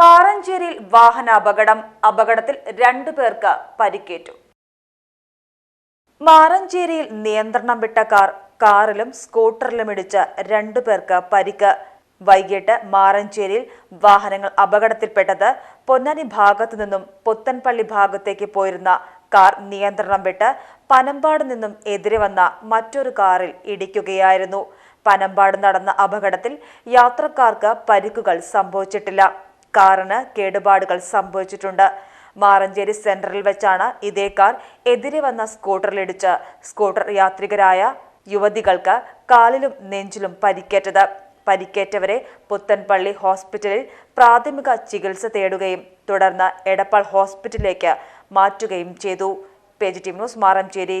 മാറഞ്ചേരിയിൽ വാഹനാപകടം. അപകടത്തിൽ രണ്ടു പേർക്ക് പരിക്കേറ്റു. മാറഞ്ചേരിയിൽ നിയന്ത്രണം വിട്ട കാർ കാറിലും സ്കൂട്ടറിലും ഇടിച്ച രണ്ടു പേർക്ക് പരിക്ക്. വൈകിട്ട് മാറഞ്ചേരിയിൽ വാഹനങ്ങൾ അപകടത്തിൽപ്പെട്ടത് പൊന്നാനി ഭാഗത്തു നിന്നും പുത്തൻപള്ളി ഭാഗത്തേക്ക് പോയിരുന്ന കാർ നിയന്ത്രണം വിട്ട് പനമ്പാട് നിന്നും എതിരെ വന്ന മറ്റൊരു കാറിൽ ഇടിക്കുകയായിരുന്നു. പനമ്പാട് നടന്ന അപകടത്തിൽ യാത്രക്കാർക്ക് പരിക്കുകൾ സംഭവിച്ചിട്ടില്ല. കാറിന് കേടുപാടുകൾ സംഭവിച്ചിട്ടുണ്ട്. മാറഞ്ചേരി സെന്ററിൽ വെച്ചാണ് ഇതേ കാർ എതിരെ വന്ന സ്കൂട്ടറിലിടിച്ച് സ്കൂട്ടർ യാത്രികരായ യുവതികൾക്ക് കാലിലും നെഞ്ചിലും പരിക്കേറ്റത്. പരിക്കേറ്റവരെ പുത്തൻപള്ളി ഹോസ്പിറ്റലിൽ പ്രാഥമിക ചികിത്സ തേടുകയും തുടർന്ന് എടപ്പാൾ ഹോസ്പിറ്റലിലേക്ക് മാറ്റുകയും ചെയ്തു. Page team news Maranchery.